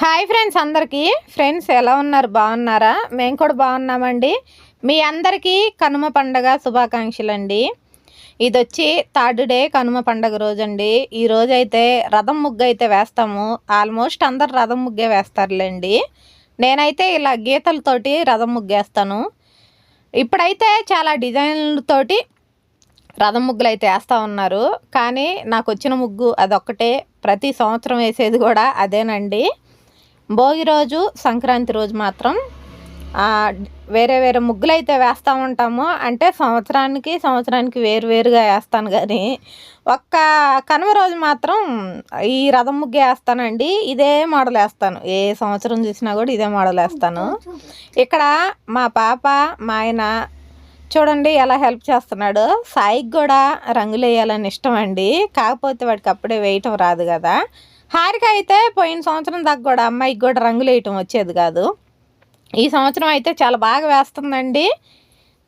Hi friends అందరికీ. Friends ఎలా ఉన్నారు? బాగున్నారా? మేము కూడా బాగున్నామండి. మీ అందరికీ కనుమ పండగ శుభాకాంక్షలు అండి ఇది వచ్చి థర్డ్ డే కనుమ పండగ రోజు అండి ఈ అయితే రథం ముగ్గు అయితే వేస్తాము. ఆల్మోస్ట్ అందరు రథం ముగ్గే వేస్తారులేండి. నేనైతే ఇలా గీతలతోటి రథం ముగ్గేస్తాను ఇప్పుడైతే చాలా డిజైన్లతోటి రథం ముగ్గులు అయితే వేస్తూ ఉన్నారు. కానీ నాకు వచ్చిన ముగ్గు అదొక్కటే. ప్రతి సంవత్సరం వేసేది కూడా అదేనండి. భోగి రోజు సంక్రాంతి రోజు మాత్రం వేరే వేరే ముగ్గులు అయితే వేస్తూ ఉంటాము. అంటే సంవత్సరానికి సంవత్సరానికి వేరు వేరుగా వేస్తాను కానీ ఒక్క కనుమ రోజు మాత్రం ఈ రథం ముగ్గు వేస్తానండి. ఇదే మోడల్ వేస్తాను. ఏ సంవత్సరం చూసినా కూడా ఇదే మోడల్ వేస్తాను. ఇక్కడ మా పాప మా ఆయన చూడండి ఎలా హెల్ప్ చేస్తున్నాడు. సాయికి కూడా రంగులు వేయాలని ఇష్టం అండి. కాకపోతే వాడికి అప్పుడే వేయటం రాదు కదా. హారిక అయితే పోయిన సంవత్సరం దాకా కూడా అమ్మాయికి కూడా రంగులు వేయటం వచ్చేది కాదు. ఈ సంవత్సరం అయితే చాలా బాగా వేస్తుందండి.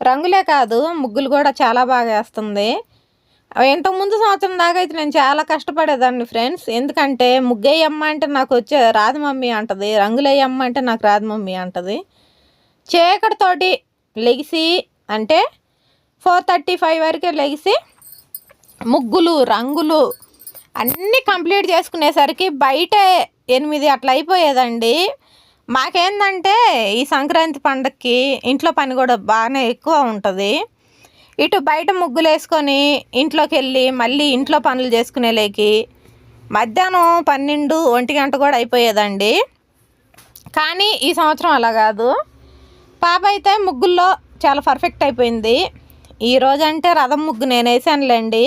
రంగులే కాదు ముగ్గులు కూడా చాలా బాగా వేస్తుంది. ఇంతకు ముందు సంవత్సరం దాకా అయితే నేను చాలా కష్టపడేదాన్ని ఫ్రెండ్స్. ఎందుకంటే ముగ్గేయమ్మ అంటే నాకు వచ్చే రాదు మమ్మీ అంటది రంగులేయమ్మ అంటే నాకు రాదు మమ్మీ అంటది. చీకటితోటి లెగిసి అంటే ఫోర్ థర్టీ ఫైవ్ వరకే లెగిసి ముగ్గులు రంగులు అన్నీ కంప్లీట్ చేసుకునేసరికి బయట ఎనిమిది అట్లా అయిపోయేదండి. మాకేందంటే ఈ సంక్రాంతి పండగకి ఇంట్లో పని కూడా బాగానే ఎక్కువ ఉంటుంది. ఇటు బయట ముగ్గులు వేసుకొని ఇంట్లోకి వెళ్ళి మళ్ళీ ఇంట్లో పనులు చేసుకునేలేకి మధ్యాహ్నం పన్నెండు ఒంటి గంట కూడా అయిపోయేదండి. కానీ ఈ సంవత్సరం అలా కాదు. పాప అయితే ముగ్గుల్లో చాలా పర్ఫెక్ట్ అయిపోయింది. ఈరోజు అంటే రథం ముగ్గు నేను వేసానులేండి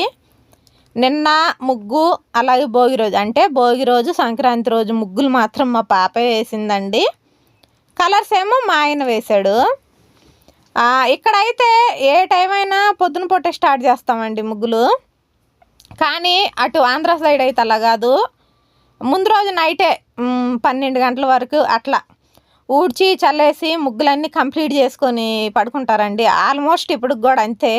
నిన్న ముగ్గు అలాగే భోగి రోజు అంటే భోగి రోజు సంక్రాంతి రోజు ముగ్గులు మాత్రం మా పాప వేసిందండి. కలర్స్ ఏమో మా ఆయన వేశాడు. ఇక్కడైతే ఏ టైం అయినా పొద్దున పూటే స్టార్ట్ చేస్తామండి ముగ్గులు. కానీ అటు ఆంధ్ర సైడ్ అయితే అలా కాదు. ముందు రోజు నైటే పన్నెండు గంటల వరకు అట్లా ఊడ్చి చల్లేసి ముగ్గులన్నీ కంప్లీట్ చేసుకొని పడుకుంటారండి. ఆల్మోస్ట్ ఇప్పుడు కూడా అంతే.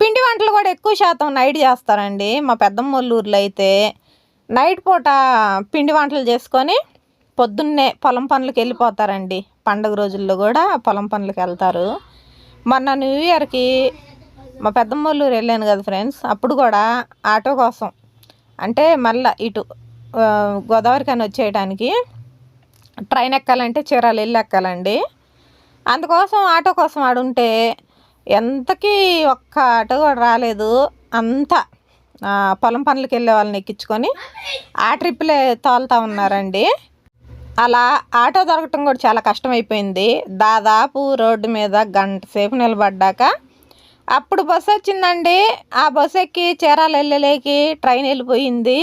పిండి వంటలు కూడా ఎక్కువ శాతం నైట్ చేస్తారండి. మా పెద్దమ్మ అయితే నైట్ పూట పిండి వంటలు చేసుకొని పొద్దున్నే పొలం పనులకు వెళ్ళిపోతారండి. పండుగ రోజుల్లో కూడా పొలం పనులకు వెళ్తారు. మొన్న న్యూ ఇయర్కి మా పెద్దమ్మ వెళ్ళాను కదా ఫ్రెండ్స్ అప్పుడు కూడా ఆటో కోసం అంటే మళ్ళీ ఇటు గోదావరికని వచ్చేయడానికి ట్రైన్ ఎక్కాలంటే చీరాలు వెళ్ళి ఎక్కాలండి. అందుకోసం ఆటో కోసం ఆడుంటే ఎంతకీ ఒక్క ఆటో కూడా రాలేదు. అంతా పొలం పనులకు వెళ్ళే వాళ్ళని ఎక్కించుకొని ఆ ట్రిప్లే తోలుతా ఉన్నారండి. అలా ఆటో దొరకటం కూడా చాలా కష్టమైపోయింది. దాదాపు రోడ్డు మీద గంట సేపు నిలబడ్డాక అప్పుడు బస్సు వచ్చిందండి. ఆ బస్సు ఎక్కి చీరాలు వెళ్ళలేకి ట్రైన్ వెళ్ళిపోయింది.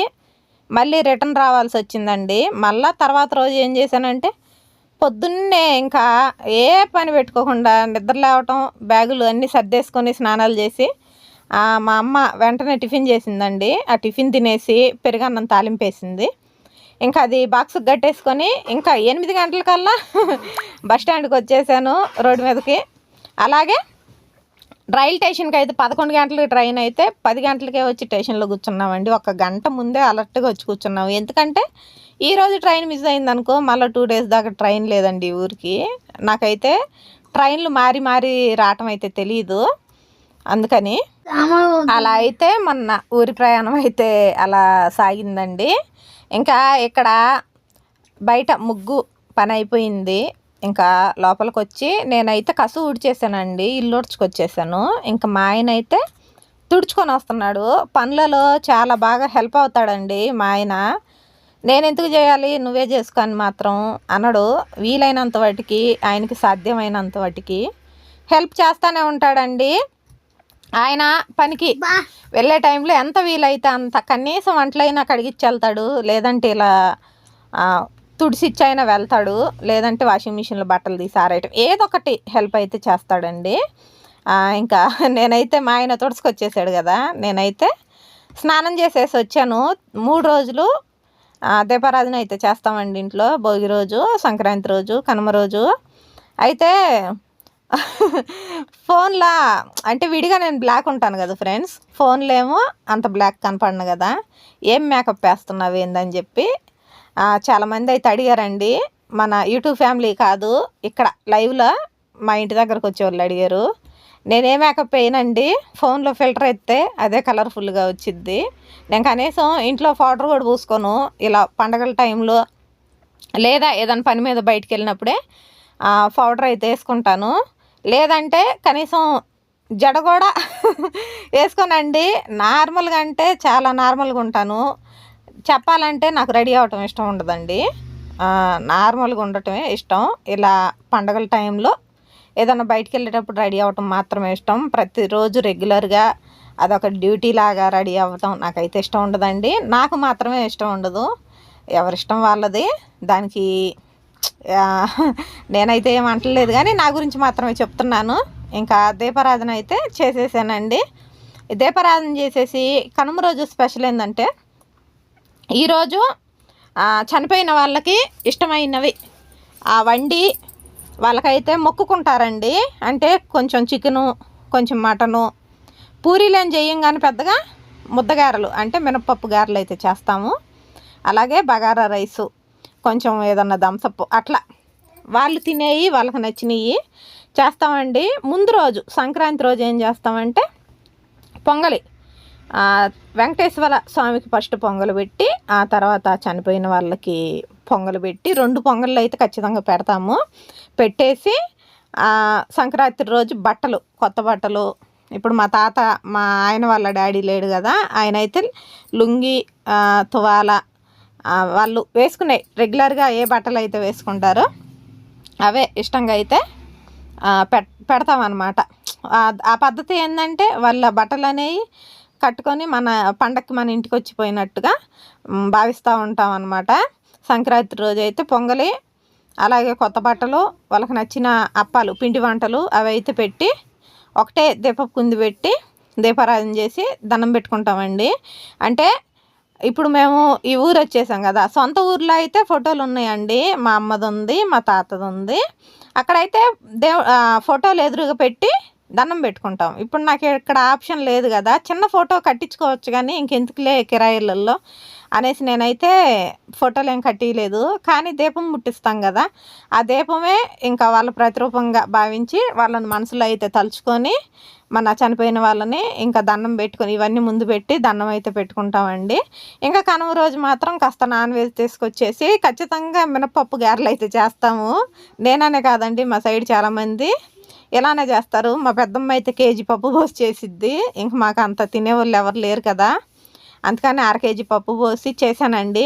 మళ్ళీ రిటర్న్ రావాల్సి వచ్చిందండి. మళ్ళా తర్వాత రోజు ఏం చేశానంటే పొద్దున్నే ఇంకా ఏ పని పెట్టుకోకుండా నిద్ర లేవటం బ్యాగులు అన్నీ సర్దేసుకొని స్నానాలు చేసి మా అమ్మ వెంటనే టిఫిన్ చేసిందండి. ఆ టిఫిన్ తినేసి పెరుగన్నం తాలింపేసింది. ఇంకా అది బాక్స్ కట్టేసుకొని ఇంకా ఎనిమిది గంటలకల్లా బస్ స్టాండ్కి వచ్చేసాను రోడ్డు మీదకి. అలాగే రైల్ స్టేషన్కి అయితే పదకొండు గంటలకి ట్రైన్ అయితే పది గంటలకే వచ్చి స్టేషన్లో కూర్చున్నామండి. ఒక గంట ముందే అలర్ట్గా వచ్చి కూర్చున్నాము. ఎందుకంటే ఈ రోజు ట్రైన్ మిస్ అయింది అనుకో మళ్ళీ టూ డేస్ దాకా ట్రైన్ లేదండి ఊరికి. నాకైతే ట్రైన్లు మారి మారి రావటం అయితే తెలియదు అందుకని అలా అయితే మొన్న ఊరి ప్రయాణం అయితే అలా సాగిందండి. ఇంకా ఇక్కడ బయట ముగ్గు పని అయిపోయింది. ఇంకా లోపలికి వచ్చి నేనైతే కసు ఊడ్చేసానండి ఇల్లు ఊడ్చుకొచ్చేసాను. ఇంకా మా ఆయన అయితే తుడుచుకొని వస్తున్నాడు. పనులలో చాలా బాగా హెల్ప్ అవుతాడండి మా ఆయన. నేను ఎందుకు చేయాలి? నువ్వే చేసుకొని మాత్రం అనడు. వీలైనంత వాటికి ఆయనకి సాధ్యమైనంత వాటికి హెల్ప్ చేస్తానే ఉంటాడండి. ఆయన పనికి వెళ్ళే టైంలో ఎంత వీలైతే అంత కనీసం వంటలైనా కడిగిచ్చి వెళ్తాడు లేదంటే ఇలా తుడిసిచ్చైనా వెళ్తాడు. లేదంటే వాషింగ్ మిషన్లో బట్టలు తీసి ఆరేయటం. ఏదో ఒకటి హెల్ప్ అయితే చేస్తాడండి. ఇంకా నేనైతే మా ఆయన తుడుచుకొచ్చేసాడు కదా. నేనైతే స్నానం చేసేసి వచ్చాను. మూడు రోజులు దీపారాధన అయితే చేస్తామండి ఇంట్లో. భోగి రోజు సంక్రాంతి రోజు కనుమ రోజు. అయితే ఫోన్లా అంటే విడిగా నేను బ్లాక్ ఉంటాను కదా ఫ్రెండ్స్. ఫోన్లో ఏమో అంత బ్లాక్ కనపడను కదా. ఏం మేకప్ వేస్తున్నావు ఏందని చెప్పి చాలామంది అయితే అడిగారండి. మన యూట్యూబ్ ఫ్యామిలీ కాదు ఇక్కడ లైవ్లో మా ఇంటి దగ్గరకు వచ్చేవాళ్ళు అడిగారు. నేనే మేకప్ వేయనండి ఫోన్లో ఫిల్టర్ ఎత్తే అదే కలర్ఫుల్గా వచ్చిద్ది. నేను కనీసం ఇంట్లో పౌడర్ కూడా పూసుకోను. ఇలా పండగల టైంలో లేదా ఏదైనా పని మీద బయటికి వెళ్ళినప్పుడే పౌడర్ అయితే వేసుకుంటాను. లేదంటే కనీసం జడ కూడా వేసుకోనండి. నార్మల్గా అంటే చాలా నార్మల్గా ఉంటాను. చెప్పాలంటే నాకు రెడీ అవ్వటం ఇష్టం ఉండదండి. నార్మల్గా ఉండటమే ఇష్టం. ఇలా పండగల టైంలో ఏదైనా బయటికి వెళ్ళేటప్పుడు రెడీ అవ్వటం మాత్రమే ఇష్టం. ప్రతిరోజు రెగ్యులర్గా అదొక డ్యూటీ లాగా రెడీ అవ్వటం నాకైతే ఇష్టం ఉండదండి. నాకు మాత్రమే ఇష్టం ఉండదు. ఎవరిష్టం వాళ్ళది. దానికి నేనైతే ఏం అంటలేదు కానీ నా గురించి మాత్రమే చెప్తున్నాను. ఇంకా దీపారాధన అయితే చేసేసానండి. దీపారాధన చేసేసి కనుమ రోజు స్పెషల్ ఏంటంటే ఈరోజు చనిపోయిన వాళ్ళకి ఇష్టమైనవి ఆ వండి వాళ్ళకైతే మొక్కుకుంటారండి. అంటే కొంచెం చికెను కొంచెం మటను. పూరీలు ఏం చేయం కానీ పెద్దగా ముద్దగారలు అంటే మినపప్పు గారెలు అయితే చేస్తాము. అలాగే బగారా రైసు కొంచెం ఏదన్నా దంసప్పు అట్లా. వాళ్ళు తినేవి వాళ్ళకి నచ్చినవి చేస్తామండి. ముందు రోజు సంక్రాంతి రోజు ఏం చేస్తామంటే పొంగలి. వెంకటేశ్వర స్వామికి ఫస్ట్ పొంగలు పెట్టి ఆ తర్వాత చనిపోయిన వాళ్ళకి పొంగలు పెట్టి రెండు పొంగళ్ళు అయితే ఖచ్చితంగా పెడతాము. పెట్టేసి సంక్రాంతి రోజు బట్టలు కొత్త బట్టలు. ఇప్పుడు మా తాత మా ఆయన వాళ్ళ డాడీ లేడు కదా ఆయన అయితే లుంగి తువాల వాళ్ళు వేసుకునే రెగ్యులర్గా ఏ బట్టలు అయితే వేసుకుంటారో అవే ఇష్టంగా అయితే పెట్ పెడతామన్నమాట. ఆ- పద్ధతి ఏంటంటే వాళ్ళ బట్టలు అనేవి కట్టుకొని మన పండక్కి మన ఇంటికి వచ్చిపోయినట్టుగా భావిస్తూ ఉంటాం అన్నమాట సంక్రాంతి రోజు అయితే పొంగలి అలాగే కొత్త బట్టలు వాళ్ళకి నచ్చిన అప్పాలు పిండి వంటలు అవి అయితే పెట్టి ఒకటే దీపపు కుంది పెట్టి దీపారాధన చేసి దండం పెట్టుకుంటామండి. అంటే ఇప్పుడు మేము ఈ ఊరు వచ్చేసాం కదా సొంత ఊర్లో అయితే ఫోటోలు ఉన్నాయండి. మా అమ్మది ఉంది మా తాతది ఉంది. అక్కడైతే దేవ్ ఫోటోలు ఎదురుగా పెట్టి దండం పెట్టుకుంటాం. ఇప్పుడు నాకు ఇక్కడ ఆప్షన్ లేదు కదా చిన్న ఫోటో కట్టించుకోవచ్చు కానీ ఇంకెందుకులే కిరాయిలలో అనేసి నేనైతే ఫోటోలు ఏం కట్టియలేదు. కానీ దీపం ముట్టిస్తాం కదా ఆ దీపమే ఇంకా వాళ్ళ ప్రతిరూపంగా భావించి వాళ్ళని మనసులో అయితే తలుచుకొని మన చనిపోయిన వాళ్ళని ఇంకా దండం పెట్టుకొని ఇవన్నీ ముందు పెట్టి దండం అయితే పెట్టుకుంటామండి. ఇంకా కనుమ రోజు మాత్రం కాస్త నాన్ వెజ్ తీసుకొచ్చేసి ఖచ్చితంగా మినపప్పు గారెలు అయితే చేస్తాము. నేననే కాదండి మా సైడ్ చాలామంది ఇలానే చేస్తారు. మా పెద్దమ్మ అయితే కేజీ పప్పు పోసి చేసిద్ది. ఇంక మాకు అంత తినేవాళ్ళు ఎవరు లేరు కదా. అందుకని అర కేజీ పప్పు పోసి చేశానండి.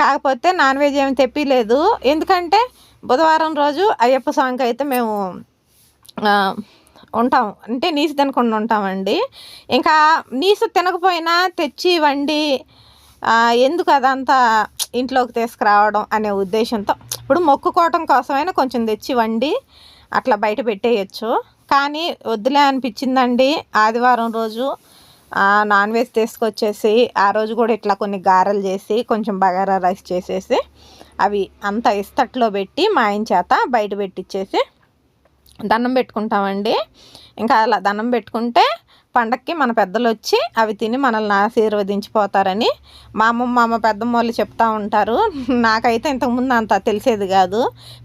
కాకపోతే నాన్ వెజ్ ఏమి తెప్పిలేదు. ఎందుకంటే బుధవారం రోజు అయ్యప్ప స్వామికి అయితే మేము ఉంటాం. అంటే నీసు తినకుండా ఉంటామండి. ఇంకా నీసు తినకపోయినా తెచ్చి వండి ఎందుకు అదంతా ఇంట్లోకి తీసుకురావడం అనే ఉద్దేశంతో. ఇప్పుడు మొక్కుకోవటం కోసమైనా కొంచెం తెచ్చి వండి అట్లా బయట పెట్టేయచ్చు. కానీ వద్దులే అనిపించిందండి. ఆదివారం రోజు నాన్ వెజ్ తీసుకొచ్చేసి ఆ రోజు కూడా ఇట్లా కొన్ని గారెలు చేసి కొంచెం బగారా రైస్ చేసేసి అవి అంత ఇస్తట్లో పెట్టి మా ఆయన చేత బయట పెట్టించేసి దండం పెట్టుకుంటామండి. ఇంకా అలా దండం పెట్టుకుంటే పండక్కి మన పెద్దలు వచ్చి అవి తిని మనల్ని ఆశీర్వదించిపోతారని మా అమ్మమ్మ మా పెద్దమ్మ వాళ్ళు చెప్తూ ఉంటారు. నాకైతే ఇంతకుముందు అంత తెలిసేది కాదు.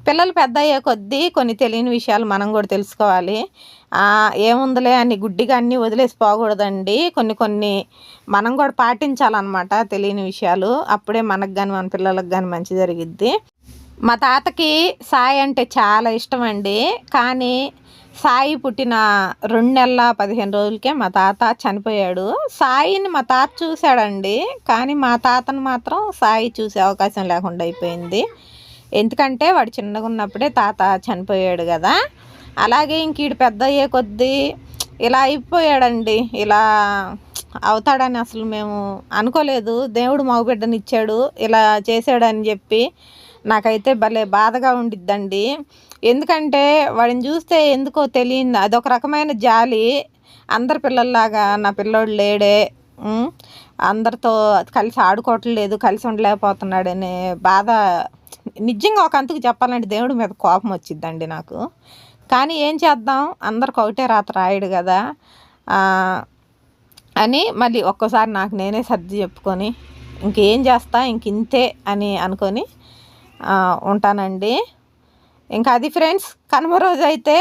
పిల్లలు పెద్ద అయ్యే కొద్దీ కొన్ని తెలియని విషయాలు మనం కూడా తెలుసుకోవాలి. ఏముందిలే అని గుడ్డిగా అన్నీ వదిలేసి పోకూడదండి. కొన్ని కొన్ని మనం కూడా పాటించాలన్నమాట తెలియని విషయాలు. అప్పుడే మనకు కానీ మన పిల్లలకు కానీ మంచి జరిగిద్ది. మా తాతకి సాయి అంటే చాలా ఇష్టం అండి. కానీ సాయి పుట్టిన రెండు నెలల పదిహేను రోజులకే మా తాత చనిపోయాడు. సాయిని మా తాత చూశాడండి కానీ మా తాతను మాత్రం సాయి చూసే అవకాశం లేకుండా అయిపోయింది. ఎందుకంటే వాడు చిన్నగా ఉన్నప్పుడే తాత చనిపోయాడు కదా. అలాగే ఇంక ఈడు పెద్ద అయ్యే కొద్దీ ఇలా అయిపోయాడండి. ఇలా అవుతాడని అసలు మేము అనుకోలేదు. దేవుడు మగబిడ్డనిచ్చాడు ఇలా చేశాడని చెప్పి నాకైతే భలే బాధగా ఉండిద్దండి. ఎందుకంటే వాడిని చూస్తే ఎందుకో తెలియదు అదొక రకమైన జాలి. అందరి పిల్లల్లాగా నా పిల్లోడు లేడే. అందరితో కలిసి ఆడుకోవట్లేదు కలిసి ఉండలేకపోతున్నాడనే బాధ. నిజంగా ఒక అంతకు చెప్పాలంటే దేవుడి మీద కోపం వచ్చిద్దండి నాకు. కానీ ఏం చేద్దాం? అందరికి ఒకటే రాత రాయడు కదా. అని మళ్ళీ ఒక్కోసారి నాకు నేనే సర్ది చెప్పుకొని ఇంకేం చేస్తా? ఇంక ఇంతే అని అనుకొని ఉంటానండి. ఇంకా అది ఫ్రెండ్స్ కనుమ రోజు అయితే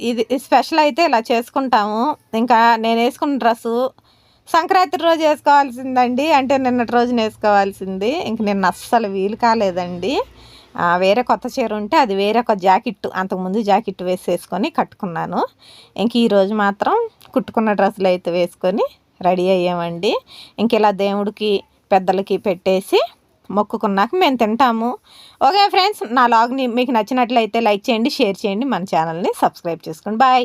ఇది స్పెషల్ అయితే ఇలా చేసుకుంటాము. ఇంకా నేను వేసుకున్న డ్రెస్సు సంక్రాంతి రోజు వేసుకోవాల్సిందండి. అంటే నిన్నటి రోజున వేసుకోవాల్సింది. ఇంక నిన్న అస్సలు వీలు కాలేదండి. వేరే కొత్త చీర ఉంటే అది వేరే ఒక జాకెట్ అంతకుముందు జాకెట్ వేసేసుకొని కట్టుకున్నాను. ఇంక ఈరోజు మాత్రం కుట్టుకున్న డ్రెస్సులు అయితే వేసుకొని రెడీ అయ్యామండి. ఇంక ఇలా దేవుడికి పెద్దలకి పెట్టేసి మొక్కుకున్నాక మేము తింటాము. ఓకే ఫ్రెండ్స్ నా లాగ్ని మీకు నచ్చినట్లయితే లైక్ చేయండి షేర్ చేయండి మన ఛానల్ని సబ్స్క్రైబ్ చేసుకోండి. బాయ్.